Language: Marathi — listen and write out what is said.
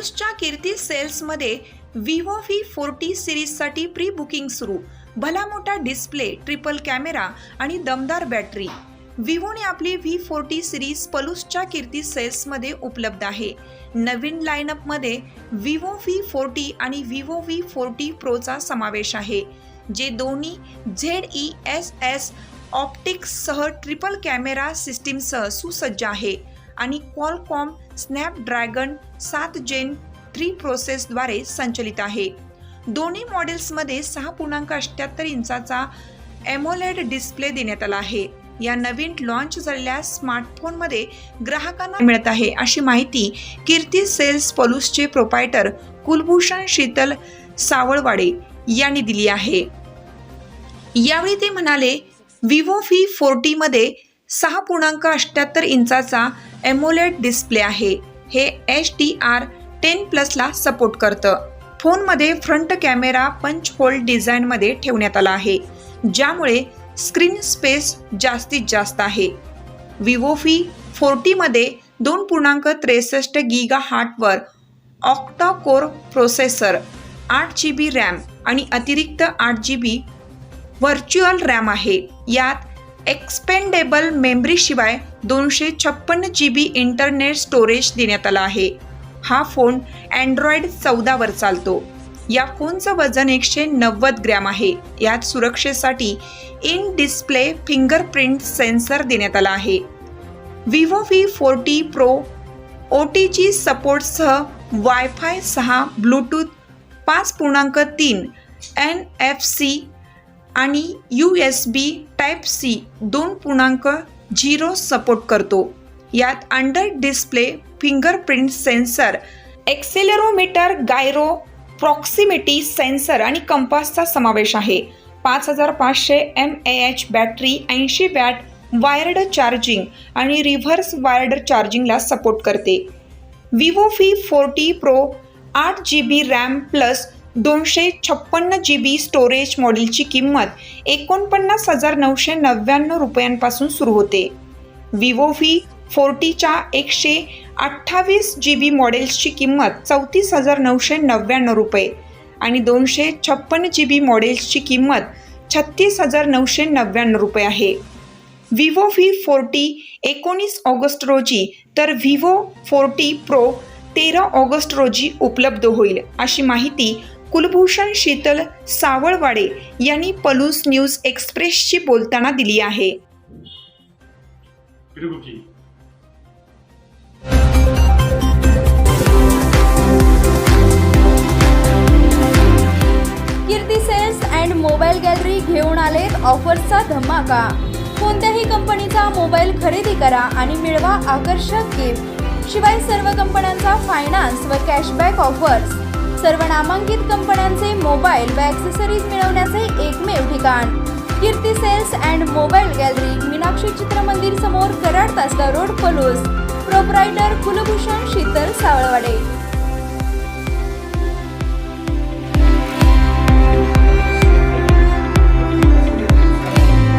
पलूसच्या कीर्ती सेल्समध्ये विवो व्ही फोर्टी सिरीजसाठी प्री बुकिंग सुरू. भला मोठा डिस्प्ले ट्रिपल कॅमेरा आणि दमदार बॅटरी विवोने आपली व्ही फोर्टी सिरीज पलूसच्या कीर्ती सेल्समध्ये उपलब्ध आहे. नवीन लाईनअपमध्ये विवो व्ही फोर्टी आणि विवो व्ही फोर्टी प्रोचा समावेश आहे जे दोन्ही झेड ई एस एस ऑप्टिक्ससह ट्रिपल कॅमेरा सिस्टीमसह सुसज्ज आहे. आणि क्वालकॉम स्नॅपड्रॅगन सात जेन थ्री प्रोसेसद्वारे संचलित आहे. दोन्ही मॉडेल्समध्ये सहा पूर्णांक अठ्ठ्याहत्तर इंचाचा एमोलेड डिस्प्ले देण्यात आला आहे. या नवीन लॉन्च झालेल्या स्मार्टफोनमध्ये ग्राहकांना मिळत आहे अशी माहिती कीर्ती सेल्स पलूसचे प्रोपायटर कुलभूषण शीतल सावळवाडे यांनी दिली आहे. यावेळी ते म्हणाले विवो व्ही फोर्टीमध्ये सहा पूर्णांक अठ्ठ्याहत्तर इंचाचा एमोलेट डिस्प्ले आहे. हे एच डी आर टेन प्लसला सपोर्ट करतं. फोनमध्ये फ्रंट कॅमेरा पंच होल डिझाईनमध्ये ठेवण्यात आला आहे. ज्यामुळे स्क्रीन स्पेस जास्तीत जास्त आहे. विवो फोर्टीमध्ये दोन पूर्णांक त्रेसष्ट गिगा हार्टवर ऑक्टा कोर प्रोसेसर आठ जी बी रॅम आणि अतिरिक्त आठ जी बी व्हर्च्युअल रॅम आहे. यात एक्सपेंडेबल मेमरीशिवाय दोनशे छप्पन्न जी बी इंटरनेट स्टोरेज देण्यात आला आहे. हा फोन अँड्रॉइड चौदावर चालतो. या फोनचं वजन एकशे नव्वद ग्रॅम आहे. यात सुरक्षेसाठी इन डिस्प्ले फिंगरप्रिंट सेन्सर देण्यात आला आहे. Vivo V forty pro O T G सपोर्टसह wifi सहा ब्लूटूथ पाच पूर्णांक तीन एन एफ सी आणि U S B type C दोन पूर्णांक झिरो सपोर्ट करतो. यात under display fingerprint sensor accelerometer gyro proximity sensor आणि कंपासचा समावेश आहे. पाच हजार पाचशे एम ए एच बॅटरी ऐंशी वॅट वायर्ड चार्जिंग आणि रिव्हर्स वायर्ड चार्जिंगला सपोर्ट करते. विवो व्ही फोर्टी प्रो आठ जी बी रॅम प्लस दोनशे छप्पन्न जी बी स्टोरेज मॉडेलची किंमत एकोणपन्नास हजार नऊशे नव्याण्णव रुपयांपासून सुरू होते. विवो व्ही फोर्टीच्या एकशे अठ्ठावीस जी बी मॉडेल्सची किंमत चौतीस हजार नऊशे नव्याण्णव रुपये आणि दोनशे छप्पन्न जी बी मॉडेल्सची किंमत छत्तीस हजार नऊशे नव्याण्णव रुपये आहे. विवो व्ही फोर्टी एकोणीस ऑगस्ट रोजी तर विवो फोर्टी प्रो तेरा ऑगस्ट रोजी उपलब्ध होईल अशी माहिती कुलभूषण शीतल सावळवाडे यांनी पलूस न्यूज एक्सप्रेसशी बोलताना दिली आहे. Kirti sales and mobile gallery घेऊन आलेत ऑफर्सचा धमाका. कोणत्याही कंपनीचा मोबाईल खरेदी करा आणि मिळवा आकर्षक गिफ्ट शिवाय सर्व कंपन्यांचा फायनान्स व कॅशबॅक ऑफर्स सर्व नामांकित कंपन्यांचे मोबाईल व ॲक्सेसरीज मिळवण्याचे एकमेव ठिकाण. Kirti sales and mobile gallery Meenakshi Chitramandir समोर कराड तासला रोड पलूस. प्रोप्रायटर कुलभूषण शीतल सावळवाडे.